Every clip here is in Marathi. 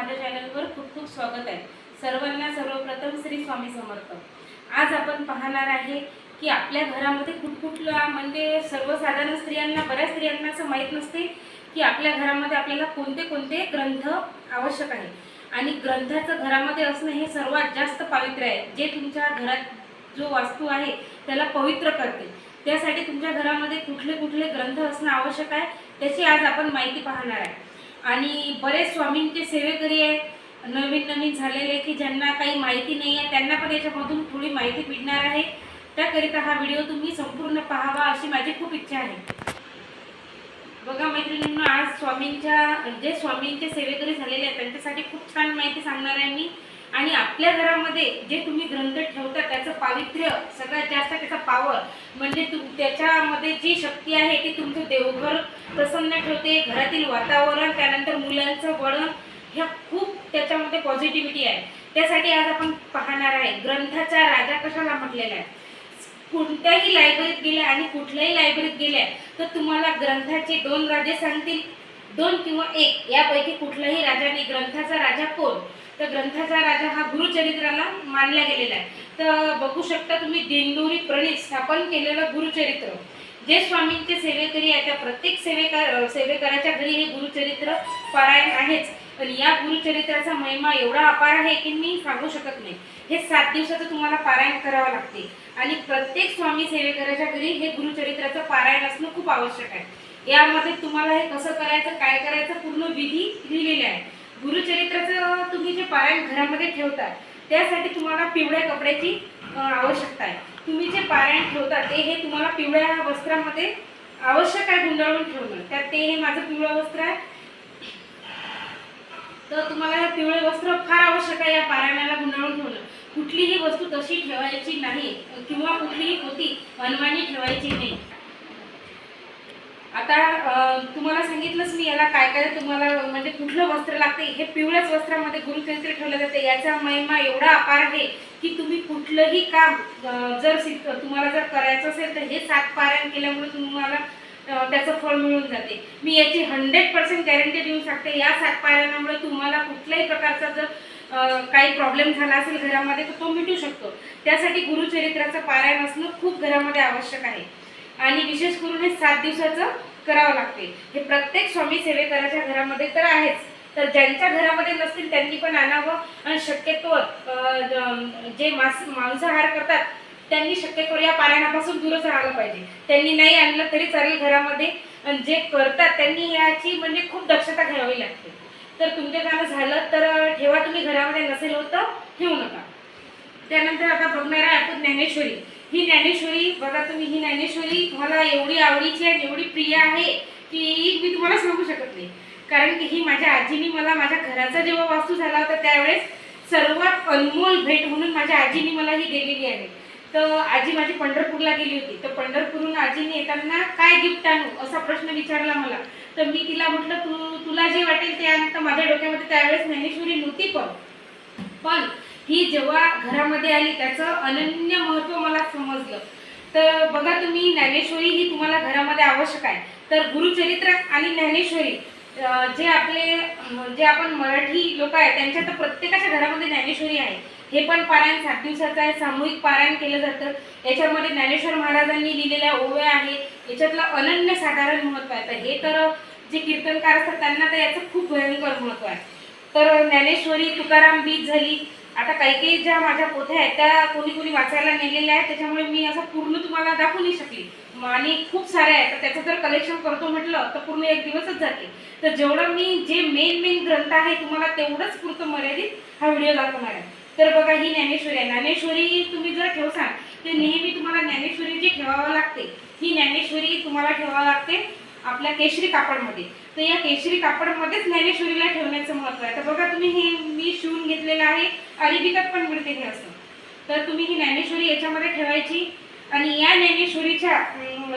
माझ्या चॅनलवर खूप खूप स्वागत आहे. सर्वांना सर्वप्रथम श्री स्वामी समर्थ. आज आपण पाहणार आहे की आपल्या घरामध्ये कुठकुठला म्हणजे सर्वसाधारण स्त्रियांना बऱ्याच स्त्रियांना असं माहीत नसते की आपल्या घरामध्ये आपल्याला कोणते कोणते ग्रंथ आवश्यक आहे. आणि ग्रंथाचं घरामध्ये असणं हे सर्वात जास्त पवित्र आहे. जे तुमच्या घरात जो वास्तू आहे त्याला पवित्र करते. त्यासाठी तुमच्या घरामध्ये कुठले कुठले ग्रंथ असणं आवश्यक आहे त्याची आज आपण माहिती पाहणार आहे. आणि बरेच स्वामींचे सेवेकरी आहेत. नवीन नवीन झालेले की ज्यांना काही माहिती नाही आहे त्यांना पण याच्यामधून थोडी माहिती मिळणार आहे. त्याकरिता हा व्हिडिओ तुम्ही संपूर्ण पाहावा अशी माझी खूप इच्छा आहे. बघा मैत्रिणींना आज स्वामींच्या जे स्वामींचे सेवेकरी झालेले आहेत त्यांच्यासाठी खूप छान माहिती सांगणार आहे मी. आणि आपल्या घरामध्ये जे तुम्ही ग्रंथ ठेवता त्याचं पावित्र्य सगळ्यात जास्त त्याचा पावर म्हणजे तुम त्याच्यामध्ये जी शक्ती आहे ती तुमचं देवघर प्रसन्न ठेवते घरातील वातावरण त्यानंतर मुलांचं वळण ह्या खूप त्याच्यामध्ये पॉझिटिव्हिटी आहे. त्यासाठी आज आपण पाहणार आहे ग्रंथाचा राजा कशाला म्हटलेला आहे? कोणत्याही लायब्ररीत गेल्या आणि कुठल्याही लायब्ररीत गेल्या तर तुम्हाला ग्रंथाचे दोन राजे सांगतील. दोन किंवा एक यापैकी कुठल्याही राजाने ग्रंथाचा राजा कोण? तर ग्रंथाचा राजा हा गुरुचरित्राला मानला गेलेला आहे. तर बघू शकता तुम्ही दिंडोरी प्रणित स्थापन केलेलं गुरुचरित्र. जे स्वामींचे सेवेकरी आहे त्या प्रत्येक सेवेकर सेवेकराच्या घरी हे गुरुचरित्र पारायण आहेच. पण या गुरुचरित्राचा महिमा एवढा अपार आहे की मी सांगू शकत नाही. हे सात दिवसाचं तुम्हाला पारायण करावं लागते. आणि प्रत्येक स्वामी सेवेकराच्या घरी हे गुरुचरित्राचं पारायण असणं खूप आवश्यक आहे. यामध्ये तुम्हाला हे कसं करायचं काय करायचं पूर्ण विधी लिहिलेले आहे. गुरुचरित्राचं तुम्ही जे पारायण घरामध्ये ठेवता त्यासाठी तुम्हाला पिवळ्या कपड्याची आवश्यकता आहे. तुम्ही जे पारायण ठेवता ते हे तुम्हाला पिवळ्या वस्त्रामध्ये आवश्यक आहे गुंडाळून ठेवणं. त्यात ते हे माझं पिवळं वस्त्र आहे. तर तुम्हाला पिवळे वस्त्र फार आवश्यक आहे या पारायणाला गुंडाळून ठेवणं. कुठलीही वस्तू तशी ठेवायची नाही किंवा कुठलीही होती अनवाणी ठेवायची नाही. आता तुम्हाला सांगितलंच मी याला काय काय तुम्हाला म्हणजे कुठलं वस्त्र लागते? हे पिवळ्याच वस्त्रामध्ये गुरुचरित्र ठेवलं जाते. याचा महिमा एवढा अपार आहे की तुम्ही कुठलंही काम जर तुम्हाला जर करायचं असेल तर हे सात पारायण केल्यामुळे तुम्हाला त्याचं फळ मिळून जाते. मी याची हंड्रेड पर्सेंट गॅरंटी देऊ शकते. या सात पारायणामुळे तुम्हाला कुठल्याही प्रकारचा जर काही प्रॉब्लेम झाला असेल घरामध्ये तर तो मिटू शकतो. त्यासाठी गुरुचरित्राचं पारायण असणं खूप घरामध्ये आवश्यक आहे. आणि विशेष करून हे सात दिवसाचं करावं लागते. हे प्रत्येक स्वामी सेवेकराच्या घरामध्ये तर आहेच. तर ज्यांच्या घरामध्ये नसतील त्यांनी पण आणावं. आणि शक्यतो जे मांस मांसाहार करतात त्यांनी शक्यतो या पारायणापासून दूरच राहायला पाहिजे. त्यांनी नाही आणलं तरी चालेल घरामध्ये. आणि जे करतात त्यांनी याची म्हणजे खूप दक्षता घ्यावी लागते. तर तुमच्या गाणं झालं तर ठेवा तुम्ही घरामध्ये नसेल होतं ठेवू नका. त्यानंतर आता बघणार आहे आपण ज्ञानेश्वरी. ही ज्ञानेश्वरी बघा तुम्ही ही ज्ञानेश्वरी मला एवढी आवडीची आणि एवढी प्रिय आहे की मी तुम्हाला सांगू शकत नाही. कारण की ही माझ्या आजीने मला माझ्या घराचा जेव्हा वास्तू झाला होता त्यावेळेस सर्वात अनमोल भेट म्हणून माझ्या आजीने मला ही दिलेली आहे. तर आजी माझी पंढरपूरला गेली होती. तर पंढरपूरहून आजीने येताना काय गिफ्ट आणू असा प्रश्न विचारला मला. तर मी तिला म्हटलं तू तुला जे वाटेल ते आण. तर माझ्या डोक्यामध्ये त्यावेळेस ज्ञानेश्वरी नव्हती पण पण ही जेव्हा घरामध्ये आली त्याचं अनन्य महत्त्व मला समजलं. तर बघा तुम्ही ज्ञानेश्वरी ही तुम्हाला घरामध्ये आवश्यक आहे. तर गुरुचरित्र आणि ज्ञानेश्वरी जे आपले जे आपण मराठी लोक आहेत त्यांच्या तर प्रत्येकाच्या घरामध्ये ज्ञानेश्वरी आहे. हे पण पारायण सात दिवसाचं आहे. सामूहिक पारायण केलं जातं. याच्यामध्ये ज्ञानेश्वर महाराजांनी लिहिलेल्या ओव्या आहे. याच्यातलं अनन्य साधारण महत्त्व आहे. तर हे तर जे कीर्तनकार असतात त्यांना तर याचं खूप भयंकर महत्त्व आहे. तर ज्ञानेश्वरी तुकाराम बीज झाली. आता काही काही ज्या माझ्या पोथ्या आहेत त्या कोणी कोणी वाचायला नेलेल्या आहेत त्याच्यामुळे मी असं पूर्ण तुम्हाला दाखवू नाही शकली. आणि खूप साऱ्या आहेत तर त्याचं जर कलेक्शन करतो म्हटलं तर पूर्ण एक दिवसच जाते. तर जेवढं मी जे मेन मेन ग्रंथ आहे तुम्हाला तेवढंच पुरतं मर्यादित हा व्हिडिओ दाखवणार आहे. तर बघा ही ज्ञानेश्वरी आहे. ज्ञानेश्वरी तुम्ही जर ठेवसाल तर नेहमी तुम्हाला ज्ञानेश्वरी जी ठेवावं लागते. ही ज्ञानेश्वरी तुम्हाला ठेवावं लागते. आपल्या केशरी कापडमध्ये. तर या केशरी कापडमध्येच ज्ञानेश्वरीला ठेवण्याचं महत्त्व आहे. तर बघा तुम्ही हे मी शिवून घेतलेलं आहे. अरेबिकात पण मिळते हे असं. तर तुम्ही ही ज्ञानेश्वरी याच्यामध्ये ठेवायची आणि या ज्ञानेश्वरीच्या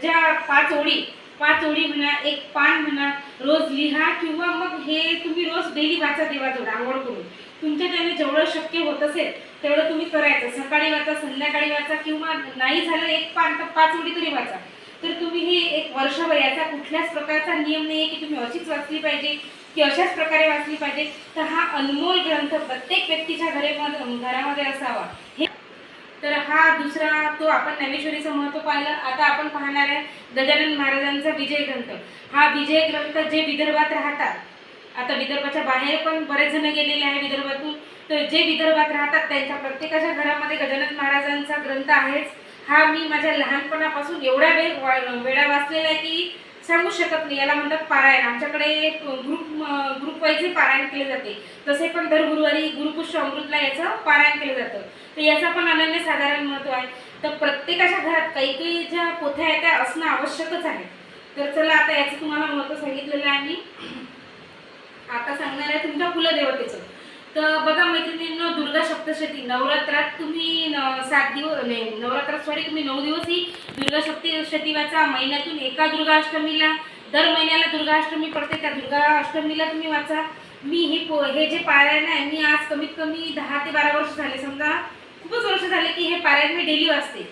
ज्या पाच ओळी पाच ओळी म्हणा एक पान म्हणा रोज लिहा किंवा मग हे तुम्ही रोज डेली वाचा देवाजवळ आंघोळ करून. तुमच्या त्याने जेवढं शक्य होत असेल तेवढं तुम्ही करायचं. सकाळी वाचा संध्याकाळी वाचा किंवा नाही झालं एक पान तर पाच ओळी तरी वाचा. तर तुम्ही हे एक वर्षभर याचा कुठल्याच प्रकारचा नियम नाही आहे की तुम्ही अशीच वाचली पाहिजे की अशाच प्रकारे वाचली पाहिजे. तर हा अनमोल ग्रंथ प्रत्येक व्यक्तीच्या घरामध्ये घरामध्ये असावा. हे तर हा दुसरा तो आपण ज्ञानेश्वरीचं महत्त्व पाहिलं. आता आपण पाहणार आहे गजानन महाराजांचा विजय ग्रंथ. हा विजय ग्रंथ जे विदर्भात राहतात आता विदर्भाच्या बाहेर पण बरेच जण गेलेले आहे विदर्भातून. तर जे विदर्भात राहतात त्यांच्या प्रत्येकाच्या घरामध्ये गजानन महाराजांचा ग्रंथ आहेच. हा मी माझ्या लहानपणापासून एवढा वेळ वा- वेळा वाचलेला आहे की सांगू शकत नाही. याला म्हणतात पारायण. आमच्याकडे ग्रुप ग्रुप वाईजही पारायण केले जाते. तसे पण दर गुरुवारी गुरुपुष्य अमृतला याचं पारायण केलं जातं. तर याचा पण अनन्यसाधारण महत्त्व आहे. तर प्रत्येकाच्या घरात काही काही ज्या पोथ्या आहेत त्या असणं आवश्यकच आहे. तर चला आता याचं तुम्हाला महत्त्व सांगितलेलं आहे. मी आता सांगणार आहे तुमच्या कुलदेवतेचं. तर बघा मैत्रिणींनो दुर्गा सप्तशती नवरात्रात तुम्ही न- सात दिवस नाही नवरात्रात सॉरी तुम्ही नऊ दिवस ही दुर्गा सप्तशती वाचा. महिन्यातून एका दुर्गा अष्टमीला दर महिन्याला दुर्गा अष्टमी पडते त्या दुर्गा अष्टमीला तुम्ही वाचा. मी हे पो हे जे पारायण आहे मी आज कमीत कमी दहा ते बारा वर्ष झाले. समजा खूपच वर्ष झाले की हे पारायण मी डेली वाचते.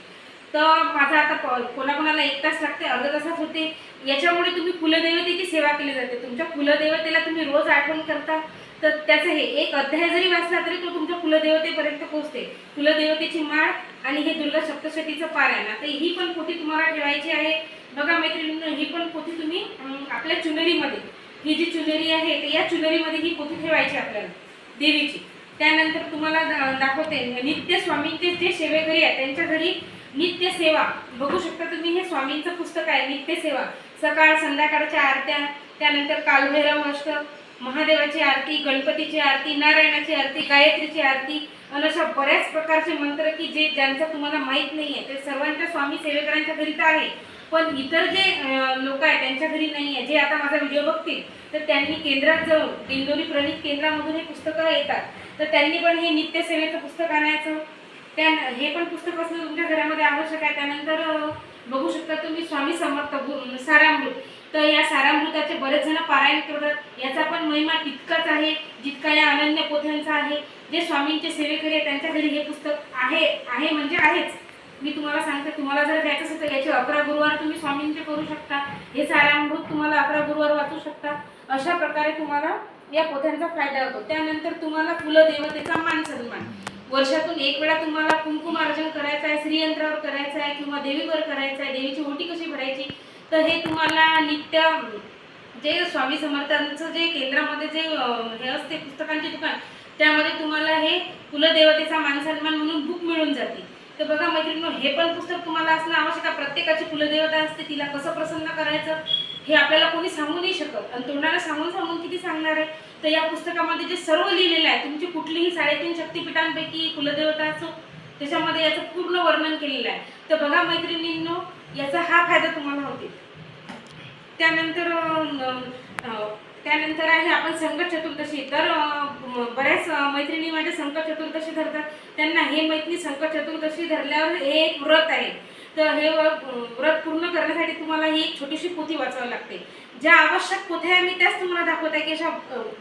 तर माझा आता प- कोणाकोणाला एक तास लागते अर्धा तासात होते. याच्यामुळे तुम्ही कुलदेवतेची सेवा केली जाते. तुमच्या कुलदेवतेला तुम्ही रोज आठवण करता. तर त्याचं हे एक अध्याय जरी वाचला तरी तो तुमच्या कुलदेवतेपर्यंत पोहोचते. कुलदेवतेची माळ आणि हे दुर्गा सप्तशतीचं पारायण. आता ही पण पोथी तुम्हाला ठेवायची आहे. बघा मैत्रिणींनो ही पण पोथी तुम्ही आपल्या चुनरीमध्ये. ही जी चुनरी आहे तर या चुनरीमध्ये ही पोथी ठेवायची आपल्याला देवीची. त्यानंतर तुम्हाला दा- दाखवते नित्य स्वामींचे जे सेवेकरी आहे त्यांच्या घरी नित्य सेवा. बघू शकता तुम्ही हे स्वामींचं पुस्तक आहे नित्य सेवा. सकाळ संध्याकाळच्या आरत्या त्यानंतर कालभैरव अष्टक महादेवाची आरती गणपतीची आरती नारायणाची आरती गायत्रीची आरती आणि अशा बऱ्याच प्रकारचे मंत्र की जे ज्यांचं तुम्हाला माहीत नाही आहे ते सर्वांच्या स्वामी सेवेकरांच्या घरी तर आहे. पण इतर जे लोक आहेत त्यांच्या घरी नाही आहे जे आता माझा व्हिडिओ बघतील तर त्यांनी केंद्रात जाऊन दिंडोरी प्रणित केंद्रामधून हे पुस्तकं येतात. तर त्यांनी पण हे नित्यसेवेचं पुस्तक आणायचं. त्या हे पण पुस्तक असणं तुमच्या घरामध्ये आवश्यक आहे. त्यानंतर बघू शकता तुम्ही स्वामी समर्थ गु- सारामृत. तर या सारामृताचे बरेच जण पारायण करतात. याचा पण महिमा तितकाच आहे जितका या अनन्य पोथ्यांचा आहे. जे स्वामींचे सेवेकरी आहे त्यांच्या घरी हे पुस्तक आहे आहे म्हणजे आहेच. मी तुम्हाला सांगते तुम्हाला जर द्यायचं असेल तर याचे अकरा गुरुवार तुम्ही स्वामींचे करू शकता. हे सारामृत तुम्हाला अकरा गुरुवार वाचू शकता. अशा प्रकारे तुम्हाला या पोथ्यांचा फायदा होतो. त्यानंतर तुम्हाला कुलदेवतेचा मान सन्मान. वर्षातून एक वेळा तुम्हाला कुंकुमार्जन करायचं आहे श्रीयंत्रावर करायचं आहे किंवा देवीवर करायचं आहे देवीची ओटी कशी भरायची? तर हे तुम्हाला नित्य जे स्वामी समर्थांचं जे केंद्रामध्ये जे हे असते पुस्तकांचे दुकान त्यामध्ये तुम्हाला हे कुलदेवतेचा मानसन्मान म्हणून बुक मिळून जाते. तर बघा मैत्रिणी हे पण पुस्तक तुम्हाला असणं आवश्यक आहे. प्रत्येकाची कुलदेवता असते तिला कसं प्रसन्न करायचं हे आपल्याला कोणी सांगू नाही शकत. आणि तोंडाला सांगून सांगून किती सांगणार आहे? तर या पुस्तकामध्ये जे सर्व लिहिलेलं आहे तुमची कुठलीही साडेतीन शक्तिपीठांपैकी कुलदेवता असो त्याच्यामध्ये याचं पूर्ण वर्णन केलेलं आहे. तर बघा मैत्रिणींनो याचा हा फायदा तुम्हाला होते. त्यानंतर त्यानंतर आहे आपण संकट चतुर्दशी. तर बऱ्याच मैत्रिणी माझ्या संकट चतुर्दशी धरतात. त्यांना हे मैत्री संकट चतुर्दशी धरल्यावर हे एक व्रत आहे. तर हे व्रत पूर्ण करण्यासाठी तुम्हाला ही एक छोटीशी पोथी वाचावी लागते. ज्या आवश्यक पोथ्या आहे मी त्याच तुम्हाला दाखवत. आहे की अशा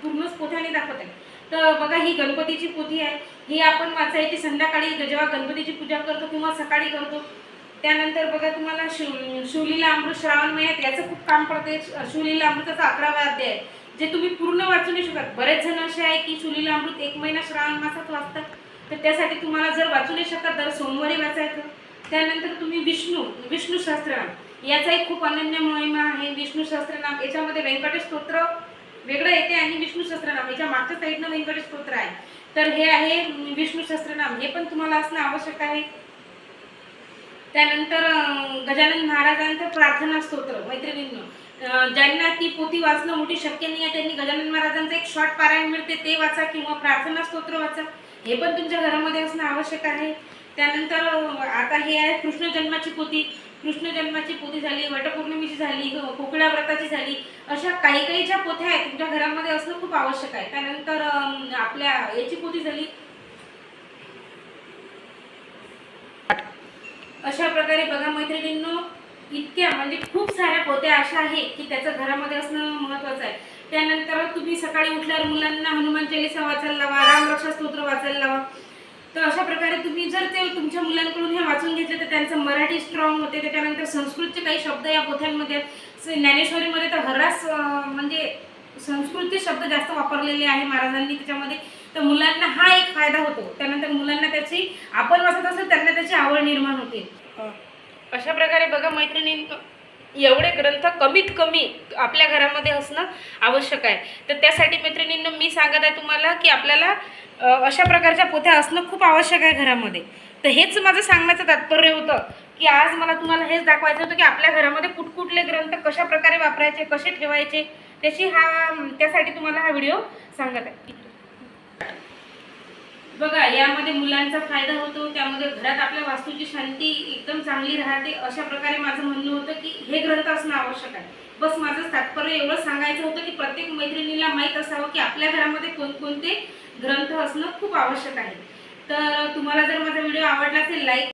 पूर्णच पोथ्याने दाखवत. आहे तर बघा ही गणपतीची पोथी आहे. ही आपण वाचायची. संध्याकाळी जेव्हा गणपतीची पूजा करतो किंवा सकाळी करतो त्यानंतर बघा तुम्हाला शिव शिवलीला अमृत श्रावण महिन्यात याचं खूप काम पडते शिवलीला अमृताचा अकरावा अध्याय आहे जे तुम्ही पूर्ण वाचू नाही शकत. बरेच जण असे आहे की शिवलीला अमृत एक महिना श्रावण मासात वाचतात. तर त्यासाठी तुम्हाला जर वाचू नाही शकत दर सोमवारी वाचायचं. त्यानंतर तुम्ही विष्णू विष्णू सहस्त्रनाम. याचा एक खूप अनन्य महिमा आहे. विष्णू सहस्त्रनाम याच्यामध्ये व्यंकटेश स्तोत्र वेगळं येते आणि विष्णू सहस्त्रनाम याच्या मागच्या साईडनं व्यंकटेश स्तोत्र आहे. तर हे आहे विष्णू सहस्त्रनाम. हे पण तुम्हाला असणं आवश्यक आहे. त्यानंतर गजानन महाराजांचं प्रार्थना स्तोत्र मैत्रिणींनो. ज्यांना ती पोथी वाचणं मोठी शक्य नाही आहे त्यांनी गजानन महाराजांचं एक शॉर्ट पारायण मिळते ते वाचा किंवा प्रार्थना स्तोत्र वाचा. हे पण तुमच्या घरामध्ये असणं आवश्यक आहे. त्यानंतर आता हे आहे कृष्ण जन्माची पोथी. कृष्ण जन्माची पोथी झाली वटपौर्णिमेची झाली कोकळ्या व्रताची झाली. अशा काही काही ज्या पोथ्या आहेत तुमच्या घरामध्ये असणं खूप आवश्यक आहे. त्यानंतर आपल्या याची पोथी झाली अशा प्रकारे बघा मैत्रिणींनो इतक्या म्हणजे खूप साऱ्या पोत्या अशा आहेत की त्याचं घरामध्ये असणं महत्त्वाचं आहे. त्यानंतर तुम्ही सकाळी उठल्यावर मुलांना हनुमान चालिसा वाचायला लावा रामरक्षा स्तोत्र वाचायला लावा. तर अशा प्रकारे तुम्ही जर ते तुमच्या मुलांकडून हे वाचून घेतले तर त्यांचं मराठी स्ट्रॉंग होते. त्याच्यानंतर संस्कृतचे काही शब्द या पोथ्यांमध्ये ज्ञानेश्वरीमध्ये तर हरास म्हणजे संस्कृतचे शब्द जास्त वापरलेले आहे महाराजांनी त्याच्यामध्ये. तर मुलांना हा एक फायदा होतो. त्यानंतर मुलांना त्याची आपण वाचत असेल त्यांना त्याची आवड निर्माण होते. अशा प्रकारे बघा मैत्रिणी एवढे ग्रंथ कमीत कमी आपल्या घरामध्ये असणं आवश्यक आहे. तर त्यासाठी मैत्रिणींना मी सांगत आहे तुम्हाला की आपल्याला अशा प्रकारच्या पोथ्या असणं खूप आवश्यक आहे घरामध्ये. तर हेच माझं सांगण्याचं तात्पर्य होतं की आज मला तुम्हाला हेच दाखवायचं होतं की आपल्या घरामध्ये कुठकुठले ग्रंथ कशा प्रकारे वापरायचे कसे ठेवायचे त्याची हा त्यासाठी तुम्हाला हा व्हिडिओ सांगत आहे. बघा यामध्ये मुलांचा फायदा होतो त्यामध्ये घरात आपल्या वास्तूची शांती एकदम चांगली राहते. अशा प्रकारे माझं म्हणणं होतं की हे ग्रंथ असणं आवश्यक आहे. बस माझं तात्पर्य एवढं सांगायचं होतं की प्रत्येक मैत्रिणीला माहीत असावं की आपल्या घरामध्ये कोणकोणते ग्रंथ असणं खूप आवश्यक आहे. तर तुम्हाला जर माझा व्हिडिओ आवडला असेल लाईक